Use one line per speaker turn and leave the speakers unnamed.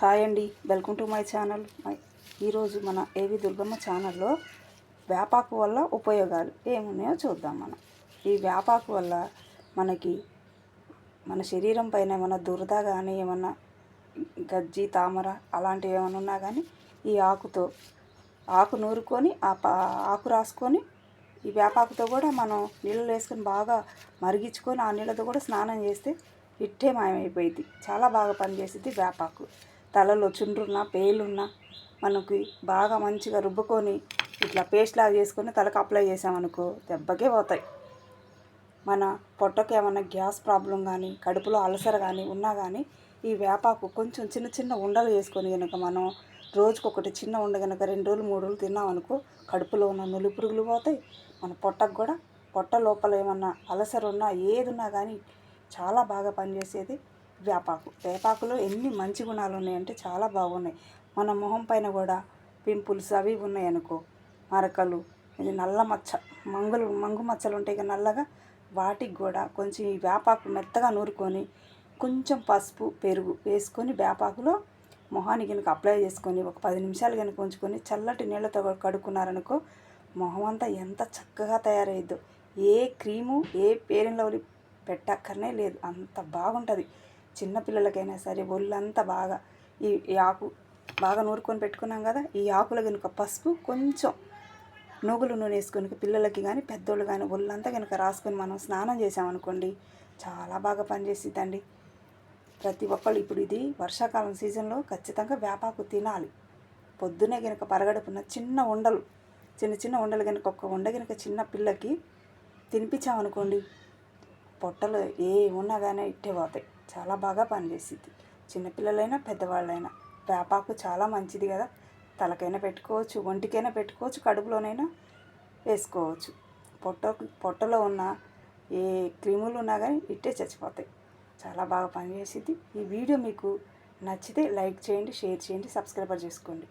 Hi అండి. Welcome to my channel. ఈరోజు మన ఏవి దుర్గమ్మ ఛానల్లో వేపాకు వల్ల ఉపయోగాలు ఏమున్నాయో చూద్దాం మనం. ఈ వేపాకు వల్ల మనకి మన శరీరం పైన ఏమైనా దురద కానీ ఏమన్నా గజ్జి తామర అలాంటివి ఏమైనా ఉన్నా కానీ ఈ ఆకుతో ఆకు నూరుకొని ఆ పా ఆకు రాసుకొని ఈ వేపాకుతో కూడా మనం నీళ్ళు వేసుకొని బాగా మరిగించుకొని ఆ నీళ్ళతో కూడా స్నానం చేస్తే ఇట్టే మాయమైపోయింది చాలా బాగా పనిచేసింది వేపాకు. తలలో చుండ్రున్నా పేలున్నా మనకి బాగా మంచిగా రుబ్బుకొని ఇట్లా పేస్ట్ లాగా చేసుకొని తలకు అప్లై చేసామనుకో దెబ్బకే పోతాయి. మన పొట్టకి ఏమైనా గ్యాస్ ప్రాబ్లం కానీ కడుపులో అలసర కానీ ఉన్నా కానీ ఈ వేపాకు కొంచెం చిన్న చిన్న ఉండలు చేసుకొని కనుక మనం రోజుకొకటి చిన్న ఉండ కనుక రెండు రోజులు మూడు రోజులు తిన్నామనుకో కడుపులో ఉన్న నులి పురుగులు పోతాయి. మన పొట్టకు కూడా పొట్ట లోపల ఏమన్నా అలసర ఉన్నా ఏది ఉన్నా కానీ చాలా బాగా పనిచేసేది. వేపాకు. వేపాకులో ఎన్ని మంచి గుణాలు ఉన్నాయంటే చాలా బాగున్నాయి. మన మొహం పైన కూడా పింపుల్స్ అవి ఉన్నాయి అనుకో. మరకలు ఇది నల్ల మచ్చ మంగులు మంగు మచ్చలు ఉంటాయి కదా నల్లగా. వాటికి కూడా కొంచెం ఈ వేపాకు మెత్తగా నూరుకొని కొంచెం పసుపు పెరుగు వేసుకొని వేపాకులో మొహానికి కనుక అప్లై చేసుకొని ఒక పది నిమిషాలు కనుక ఉంచుకొని చల్లటి నీళ్ళతో కడుక్కున్నారనుకో మొహం అంతా ఎంత చక్కగా తయారయ్యిద్దో ఏ క్రీము ఏ పేరెన్ లవ్లీ పెట్టక్కర్నే లేదు. అంత బాగుంటుంది. చిన్నపిల్లలకైనా సరే ఒళ్ళంతా బాగా ఈ ఈ ఆకు బాగా నూరుకొని పెట్టుకున్నాం కదా ఈ ఆకుల కనుక పసుపు కొంచెం నూగులు నూనె వేసుకొని పిల్లలకి కానీ పెద్దోళ్ళు కానీ ఒళ్ళంతా కనుక రాసుకొని మనం స్నానం చేసామనుకోండి చాలా బాగా పనిచేసిద్దండి. ప్రతి ఒక్కళ్ళు ఇప్పుడు ఇది వర్షాకాలం సీజన్లో ఖచ్చితంగా వేపాకు తినాలి. పొద్దునే కనుక పరగడుపున చిన్న ఉండలు చిన్న చిన్న ఉండలు కనుక ఒక్క ఉండ కనుక చిన్న పిల్లకి తినిపించామనుకోండి పొట్టలు ఏ ఉన్నా కానీ ఇట్టే పోతాయి. చాలా బాగా పనిచేసిద్ది. చిన్నపిల్లలైనా పెద్దవాళ్ళైనా. వేపాకు చాలా మంచిది కదా. తలకైనా పెట్టుకోవచ్చు ఒంటికైనా పెట్టుకోవచ్చు కడుపులోనైనా వేసుకోవచ్చు. పొట్ట పొట్టలో ఉన్న ఏ క్రిములు ఉన్నా కానీ ఇట్టే చచ్చిపోతాయి. చాలా బాగా పనిచేసింది ఈ వీడియో మీకు నచ్చితే లైక్ చేయండి షేర్ చేయండి సబ్స్క్రైబర్ చేసుకోండి.